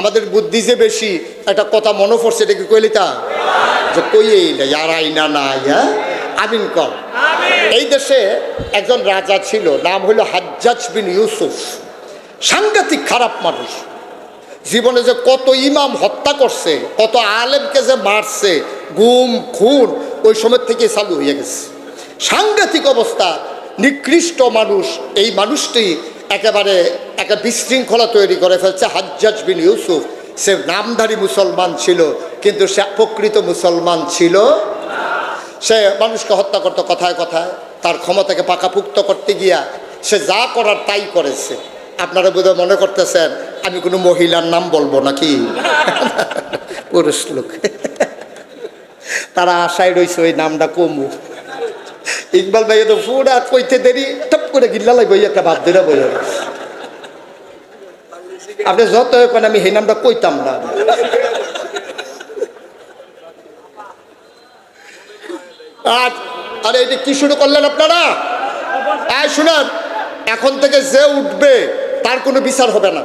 আমাদের বুদ্ধি যে বেশি একটা কথা মনে পড়ছে এটা কি কইলি তা যে কইয়েই না আর আইনা নাই হ্যাঁ? আমিন কর। এই দেশে একজন রাজা ছিল নাম হলো হাজ্জাজ বিন ইউসুফ। সাংঘাতিক খারাপ মানুষ। জীবনে যে কত ইমাম হত্যা করছে কত আলেমকে যে মারছে গুম খুন ওই সময় থেকে চালু হয়ে গেছে। সাংঘাতিক অবস্থা নিকৃষ্ট মানুষ এই মানুষটি একেবারে একটা বিশৃঙ্খলা তৈরি করে ফেলছে হাজ্জাজ বিন ইউসুফ। সে নামধারী মুসলমান ছিল, কিন্তু সে প্রকৃত মুসলমান ছিল সে মানুষকে হত্যা করতো কথায় কথায়, তার ক্ষমতাকে পাকাপুক্ত করতে গিয়া সে যা করার তাই করেছে। আপনারা বোধহয় মনে করতেছেন, আমি কোনো মহিলার নাম বলব নাকি? পুরুষ লোক। তারা আশায় রয়েছে ওই নামটা কমু ইকবাল ভাই তো পুরা কইতে দেরি, টপ করে গিল্লা লাগবে একটা বাদ দিলে বই আপনি যত কেন আমি সেই নামটা কইতাম না। আজ আরে এটা কি শুরু করলেন আপনারা? এই শুনেন, এখন থেকে যে উঠবে, তার কোনো বিচার হবে না।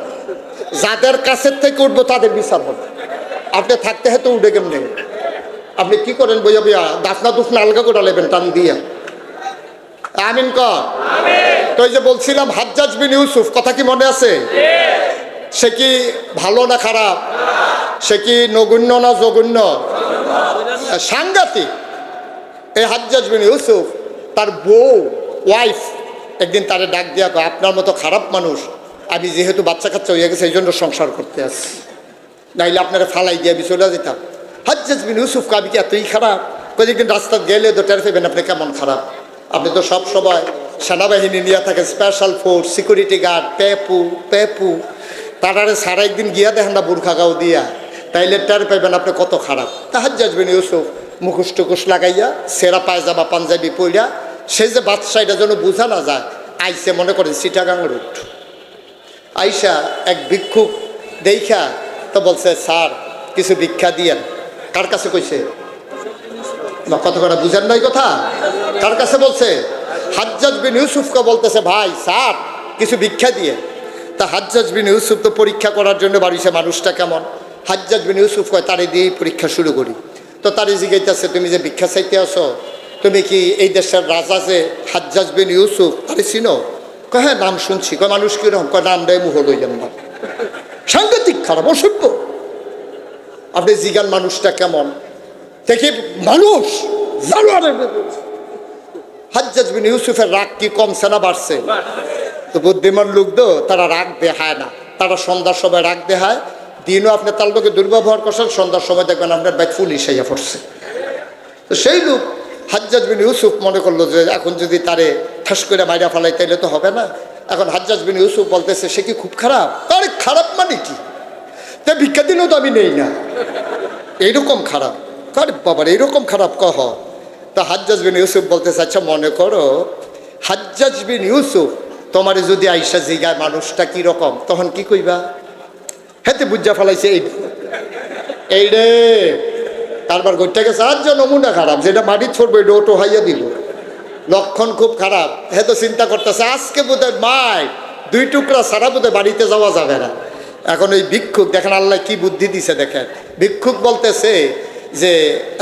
যাদের কাছের থেকে উঠবো, তাদের বিচার হবে। আপনি থাকতে হয়তো উঠে কেমনে? আপনি কি করেন বইয়া বইয়া? দাফনা দুফনা আলগা করে নেবেন টান দিয়া। আমিন ক তো এই যে বলছিলাম হাজ্জাজ বিন ইউসুফ কথা কি মনে আছে? সে কি ভালো না খারাপ? সে কি নগুণ্য না জঘন্য? সাংঘাতিক। এই হাজ্জাজ বিন ইউসুফ তার বউ ওয়াইফ একদিন তারে ডাক দিয়া কয় আপনার মতো খারাপ মানুষ আমি যেহেতু বাচ্চা কাচ্চা হয়ে গেছে এই জন্য সংসার করতে আসছি। নাইলে আপনারা ফালাই দিয়ে আমি চলে যেতাম। হাজ্জাজ বিন ইউসুফ কাবি কি এতই খারাপ? কয়েকদিন রাস্তা গেলে তো টের পেবেন আপনি কেমন খারাপ? আপনি তো সব সময় সেনাবাহিনী নিয়ে থাকেন স্পেশাল ফোর্স সিকিউরিটি গার্ড পেপু পেপু। তারারে সারা একদিন গিয়া দেখেন না বুর্খা গাও দিয়া। তাইলে টের পাইবেন আপনি কত খারাপ। তাহার বিন ইউসুফ মুখোশ টুকুশ লাগাইয়া, সেরা পায়জামা, পাঞ্জাবি পইরা, সে যে বাদশা এটা যেন বোঝা না যায়, আইসে মনে করেন সিটাগাং রুট আইসা এক ভিক্ষুক দেখা তো বলছে, স্যার, কিছু ভিক্ষা দিয়েন। কার কাছে কইছে? কত কথা বুঝেন নাই কথা? কার কাছে বলছে? হাজ্জাজ বিন ইউসুফকে বলতেছে, ভাই, স্যার, কিছু ভিক্ষা দিয়ে। তা হাজ্জাজ বিন ইউসুফ তো পরীক্ষা করার জন্য বাড়িছে মানুষটা কেমন? হাজ্জাজ বিন ইউসুফ কয়, তারে দিয়েই পরীক্ষা শুরু করি। তো তারে জিগাইতেছে, তুমি যে ভিক্ষা চাইতে আসো, তুমি কি এই দেশের রাজা যে হাজ্জাজ বিন ইউসুফ আরে চিনো? কয় হ্যাঁ নাম শুনছি। কয়, মানুষ কীরকম কয়, নাম দেয় মুহ লইলেন না সাংঘাতিক খারাপ, অসভ্য। আপনি জিগান মানুষটা কেমন? দেখি, মানুষ জানোয়ারের। হাজ্জাজ বিন ইউসুফের রাগ কি কমছে না বাড়ছে? তো বুদ্ধিমান লোক তো, তারা রাগ দেখায় না। তারা সন্ধ্যার সময় রাগ দেখায়। দিনও আপনি তার লোকে দুর্ব্যবহার করছেন, সন্ধ্যার সময় দেখবেন আপনার ব্যাগ পুলিশ আইয়া পড়ছে। তো সেই লোক হাজ্জাজ বিন ইউসুফ মনে করল যে, এখন যদি তারে ঠাস করে মাইরা ফেলাই, তাইলে তো হবে না। এখন হাজ্জাজ বিন ইউসুফ বলতেছে, সে কি খুব খারাপ? আরে, খারাপ মানে কি? তা ভিক্ষা দিলেও তো আমি নেই না। এইরকম খারাপ। আরে বাবার, এইরকম খারাপ কহ? তা হাজ্জাজ বিন ইউসুফ বলতেছে আচ্ছা মনে করো, হাজ্জাজ বিন ইউসুফ তোমার যদি আইসা জিগায় মানুষটা কি রকম? তখন কি কইবা? হেতে বুঝা ফেলাইছে এই এই রে। তারপর ঘুরতে গেছে আর যে নমুনা খারাপ, যেটা মাটি ছড়বে ওটো হাইয়া দিল। লক্ষণ খুব খারাপ। হে তো চিন্তা করতেছে, আজকে বোধহয় মাই, দুই টুকরা সারা বোধহয় বাড়িতে যাওয়া যাবে না। এখন ওই ভিক্ষুক, দেখেন আল্লাহ কি বুদ্ধি দিছে, দেখেন। ভিক্ষুক বলতেছে যে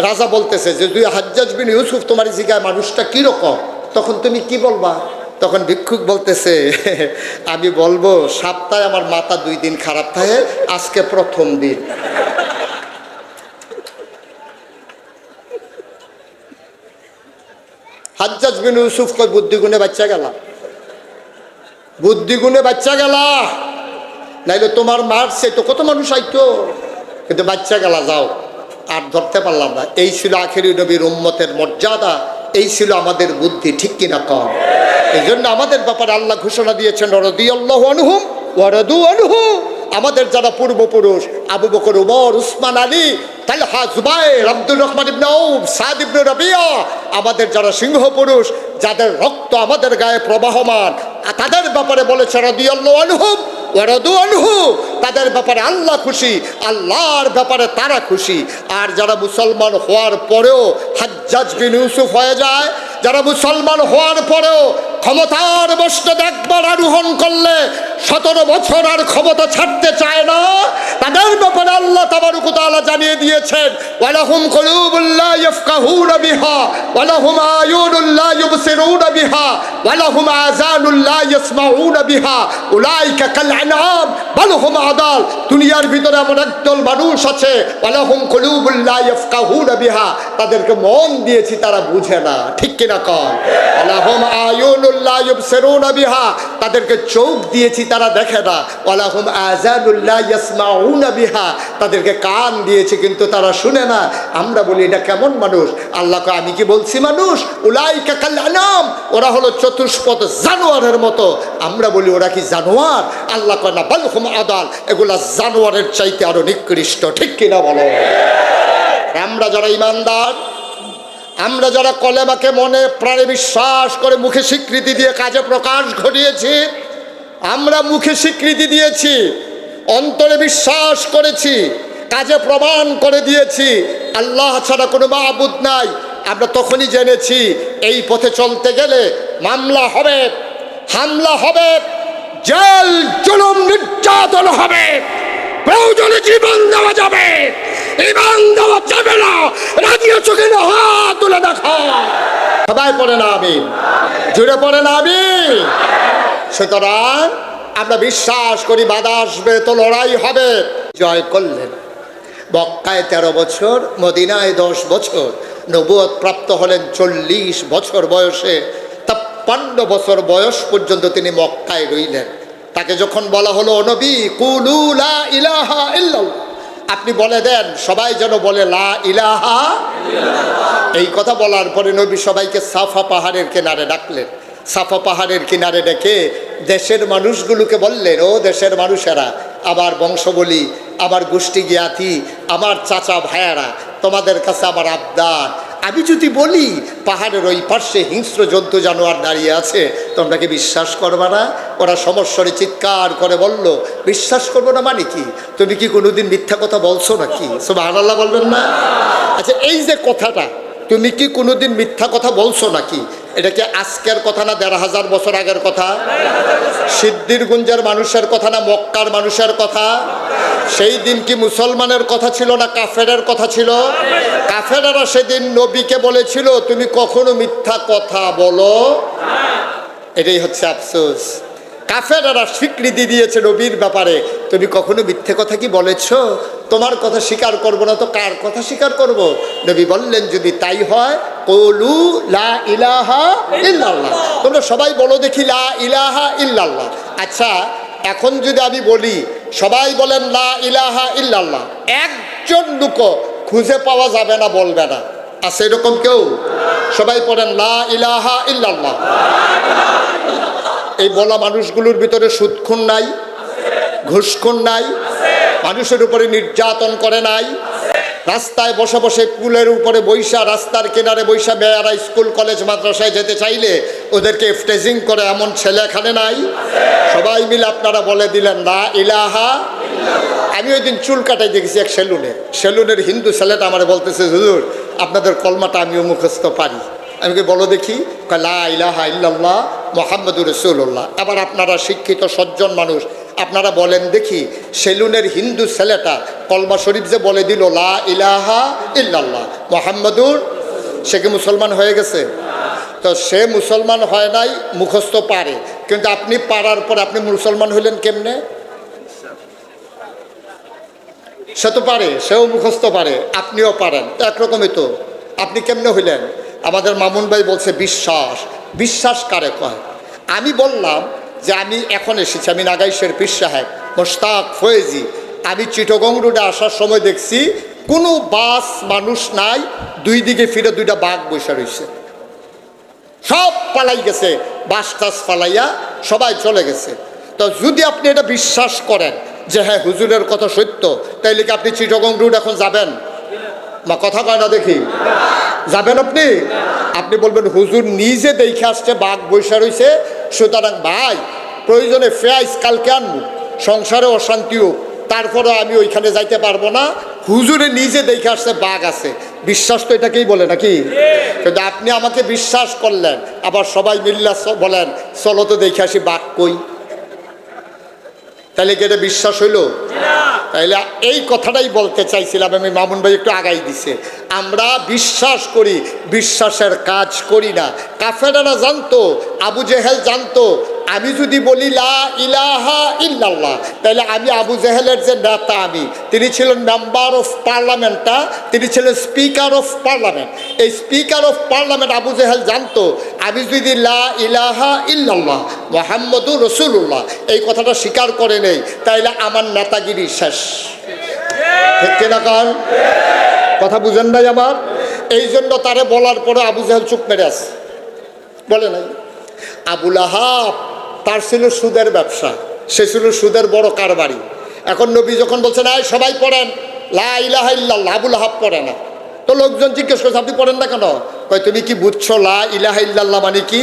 রাজা বলতেছে যে দুই হাজ্জাজ বিন ইউসুফ তোমার জিগায় মানুষটা কীরকম তখন তুমি কি বলবা? তখন ভিক্ষুক বলতেছে, আমি বলব, সপ্তাহে আমার মাথা দুই দিন খারাপ থাকে, আজকে প্রথম দিন। হাজ্জাজ বিন ইউসুফ কই, বুদ্ধিগুণে বাচ্চা গেলা? বুদ্ধিগুণে বাচ্চা গেলা? নাইলে তোমার মারছে তো কত মানুষ আইতো? কিন্তু বাচ্চা গেলা, যাও। আর ধরতে পারলাম না। এই ছিল আখেরি নবীর উম্মতের মর্যাদা, এই ছিল আমাদের বুদ্ধি, ঠিক কিনা কম? এই জন্য আমাদের ব্যাপারে আল্লাহ ঘোষণা দিয়েছেন আনহু। আমাদের যারা পূর্বপুরুষ, আবু বকর, উমর, উসমান, আলী, তালহা, জুবাইর, আব্দুর রহমান ইবনে আউফ, সাদ ইবনে রাবিয়া, আমাদের যারা সিংহ পুরুষ যাদের রক্ত আমাদের গায়ে প্রবাহমান, তাদের ব্যাপারে বলেছে, রাদিয়াল্লাহু আনহুম তাদের ব্যাপারে আল্লাহ খুশি, আল্লাহর ব্যাপারে তারা খুশি। আর যারা মুসলমান হওয়ার পরেও হাজ্জাজ বিন ইউসুফ হয়ে যায়, যারা মুসলমান হওয়ার পরেও ক্ষমতার বস্তু একবার আরোহণ করলে সতেরো বছর আর ক্ষমতা ছাড়তে চায় না তাদের ব্যাপারে আল্লাহ তাবারক ওয়া জানিয়ে দিয়েছেন, ওয়ালাহুম কুলুবুল লা ইয়াফকাহুনা বিহা, ওয়ালাহুম আয়ুনুল লা ইউবসিরুনা বিহা, ওয়ালাহুম আযানুল লা ইয়াসমাউনা বিহা, উলাইকা কাল আনআম বাল হুম আদাল, দুনিয়ার ভিতরে এমন একদল মানুষ আছে, ওয়ালাহুম কুলুবুল লা ইয়াফকাহুনা বিহা, তাদেরকে মন দিয়েছি তারা বুঝে না, ঠিক কিনা কয় ওয়ালাহুম আয়ুনুল লা ইউবসিরুনা বিহা, তাদেরকে চোখ দিয়েছি তারা দেখে না, ওয়ালাহুম আযানুল লা ইয়াসমাউনা বিহা তাদেরকে কান দিয়েছি, কিন্তু তারা শুনে না। আমরা বলি, এটা কেমন মানুষ? আল্লাহকে, আমি কি বলছি মানুষ? উলাইকা কাল আনাম। ওরা হলো চতুষ্পদ জানোয়ারের মতো। আমরা বলি, ওরা কি জানোয়ার? আল্লাহ না বালহুম আদাল। এগুলা জানোয়ারের চাইতে আরও নিকৃষ্ট। ঠিক কিনা বলো? আমরা যারা ইমানদার, আমরা যারা কলেমাকে মনে, প্রাণে বিশ্বাস করে মুখে স্বীকৃতি দিয়ে কাজে প্রকাশ ঘটিয়েছি, আমরা মুখে স্বীকৃতি দিয়েছি অন্তরে বিশ্বাস করেছি, কাজে প্রমাণ করে দিয়েছি, আল্লাহ ছাড়া কোনো মাহবুদ নাই। আমরা তখনই জেনেছি, এই পথে চলতে গেলে মামলা হবে, হামলা হবে, জেল, জুলুম, নির্যাতন হবে, প্রয়োজনে জীবন দেওয়া যাবে, ইমান দেওয়া যাবে না, রাজিয়া চোখে হাত তুলে দেখা। সবাই পড়ে না আমি? জুড়ে পড়ে না আমি? সুতরাং আমরা বিশ্বাস করি বাধা আসবে তো লড়াই হবে। জয় করলেন। মক্কায় তেরো বছর, মদিনায় দশ বছর, নবুয়ত প্রাপ্ত হলেন চল্লিশ বছর বয়সে। তাপ্পান্ন বছর বয়স পর্যন্ত তিনি মক্কায় রইলেন। তাকে যখন বলা হলো, "ও নবী, কুলু লা ইলাহা ইল্লাল্লাহ। আপনি বলে দেন, সবাই যেন বলে, লা ইলাহা এই কথা বলার পরে নবী সবাইকে সাফা পাহাড়ের কিনারে ডাকলেন। সাফা পাহাড়ের কিনারে ডেকে দেশের মানুষগুলোকে বললেন, ও দেশের মানুষেরা, আমার বংশবলী, আমার গোষ্ঠী জ্ঞাতি, আমার চাচা ভাইয়ারা, তোমাদের কাছে আমার আবদার। আমি যদি বলি, পাহাড়ের ওই পার্শ্বে হিংস্র জন্তু জানোয়ার দাঁড়িয়ে আছে, তোমরা কি বিশ্বাস করবা না? ওরা সমস্যারে চিৎকার করে বলল, বিশ্বাস করব না মানে কি? তুমি কি কোনোদিন মিথ্যা কথা বলছো নাকি? সব আল্লাহ বলবেন না। আচ্ছা এই যে কথাটা, তুমি কি কোনোদিন মিথ্যা কথা বলছো নাকি? এটা কি আজকের কথা না দেড় হাজার বছর আগের কথা? সিদ্দিরগুঞ্জের মানুষের কথা না মক্কার মানুষের কথা? সেই দিন কি মুসলমানের কথা ছিল না কাফেরের কথা ছিল? কাফেরেরা সেদিন নবীকে বলেছিল, তুমি কখনো মিথ্যা কথা বলো? এটাই হচ্ছে আফসোস। কাফেরারা স্বীকৃতি দিয়েছে নবীর ব্যাপারে, তুমি কখনো মিথ্যে কথা কি বলেছ? তোমার কথা স্বীকার করব না তো কার কথা স্বীকার করব? নবী বললেন, যদি তাই হয় কলু লা ইলাহা ইল্লাল্লাহ। তোমরা সবাই বলো দেখি লা ইলাহা ইল্লাল্লাহ। আচ্ছা এখন যদি আমি বলি সবাই বলেন লা ইলাহা ইল্লাল্লাহ। একজন লোক খুঁজে পাওয়া যাবে না বলবে না। আছে এরকম কেউ? সবাই পড়েন লা ইলাহা ইল্লাল্লাহ। এই বলা মানুষগুলোর ভিতরে সুদখুন নাই ঘুষখুন নাই মানুষের উপরে নির্যাতন করে নাই। রাস্তায় বসে বসে পুলের উপরে বৈশা, রাস্তার কিনারে বৈশা মেয়েরা স্কুল, কলেজ, মাদ্রাসায় যেতে চাইলে ওদেরকে স্টেজিং করে এমন ছেলে এখানে নাই? সবাই মিলে আপনারা বলে দিলেন না ইলাহা আমি ওই দিন চুল কাটাই দেখেছি এক সেলুনে। সেলুনের হিন্দু ছেলেটা আমার বলতেছে, হুজুর, আপনাদের কলমাটা আমিও মুখস্থ পারি। আমি বলো দেখি। লা ইলাহা ইল্লাল্লাহ, মোহাম্মদুর রসুল্লাহ আবার আপনারা শিক্ষিত, সজ্জন মানুষ আপনারা বলেন, দেখি, সেলুনের হিন্দু ছেলেটা কলমা শরীফ যে বলে দিল, লা ইলাহা ইল্লাল্লাহ। মোহাম্মদুর, সে কি মুসলমান হয়ে গেছে? তো সে মুসলমান হয় নাই, মুখস্থ পারে। কিন্তু আপনি পারার পর আপনি মুসলমান হইলেন কেমনে? সে তো পারে, সেও মুখস্থ পারে, আপনিও পারেন তো একরকমই তো। আপনি কেমনে হইলেন? আমাদের মামুন ভাই বলছে, বিশ্বাস। বিশ্বাস কারে? কয়। আমি বললাম যে আমি এখন এসেছি, আমি নাগাইশের পীর সাহেব মোস্তাক ফয়েজি। আমি চিটগং রোডে আসার সময় দেখছি কোনো বাস মানুষ নাই, দুই দিকে ফিরে দুইটা বাঘ বসে রয়েছে। সব পালাই গেছে, বাস টাস পালাইয়া সবাই চলে গেছে। তো যদি আপনি এটা বিশ্বাস করেন যে হ্যাঁ হুজুরের কথা সত্য, তাইলে কি আপনি চিটগং রোড এখন যাবেন? মা, কথা কয় না দেখি। যাবেন আপনি? আপনি বলবেন, হুজুর নিজে দেখে আসছে, বাঘ বৈশা রয়েছে সুতরাং ভাই, প্রয়োজনে ফেয়াইস কালকে আনব। সংসারে অশান্তিও তারপরে আমি ওইখানে যাইতে পারব না। হুজুরে নিজে দেখে আসছে বাঘ আছে। বিশ্বাস তো এটাকেই বলে নাকি? কিন্তু আপনি আমাকে বিশ্বাস করলেন, আবার সবাই মিল্লা বলেন, চলো তো দেখে আসি বাঘ কই? তাহলে কি এটা বিশ্বাস হইল? তাইলে এই কথাটাই বলতে চাইছিলাম আমি, মামুন ভাই একটু আগাই দিছে। আমরা বিশ্বাস করি, বিশ্বাসের কাজ করি না। কাফেরারা জানতো, আবু জেহেল জানতো আমি যদি বলি লা ইলাহা ইল্লাল্লাহ, তাহলে আমি আবু জেহেলের যে নেতা আমি, তিনি ছিলেন মেম্বার অফ পার্লামেন্টটা তিনি ছিলেন স্পিকার অফ পার্লামেন্ট। এই speaker of parliament Abu Jahl জানতো, আমি যদি লা ইলাহা ইল্লাল্লাহ, মোহাম্মদুর রসুল্লাহ এই কথাটা স্বীকার করে নেই তাইলে আমার নেতাগিরি শেষ। ঠিক কথা বুঝেন নাই আমার? এই জন্য তারে বলার পরে আবু জাহেল চুপ মেরে আছে। বলে নাই। আবুল আহাব তার ছিল সুদের ব্যবসা, সে ছিল সুদের বড় কারবারি। এখন নবী যখন বলছেন আয় সবাই পড়েন। লা ইলাহা ইল্লাল্লাহ। আবুল আহাব পড়ে না। তো লোকজন জিজ্ঞেস করছে, আপনি পড়েন না কেন? কয়, তুমি কি বুঝছ লা ইলাহা ইল্লাল্লাহ মানে কি?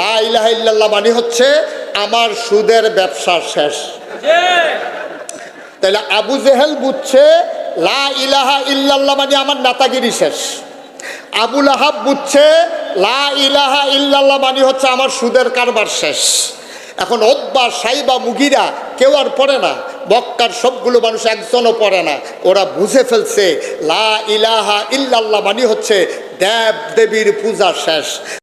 লা ইলাহা ইল্লাল্লাহ মানে হচ্ছে আমার সুদের ব্যবসা শেষ। তাহলে আবু জেহেল বুঝছে, লা ইলাহা ইল্লাল্লাহ মানে আমার নেতাগিরি শেষ। আবুল আহাব বুঝছে, লা ইলাহা ইল্লাল্লাহ মানে হচ্ছে আমার সুদের কারবার শেষ। এখন ওদ্বা সাইবা, মুগিরা কেউ আর পড়ে না। মক্কার সবগুলো মানুষ একজনও পড়ে না। ওরা বুঝে ফেলছে, লা ইলাহা ইল্লাল্লাহ মানি হচ্ছে দেব দেবীর পূজা শেষ।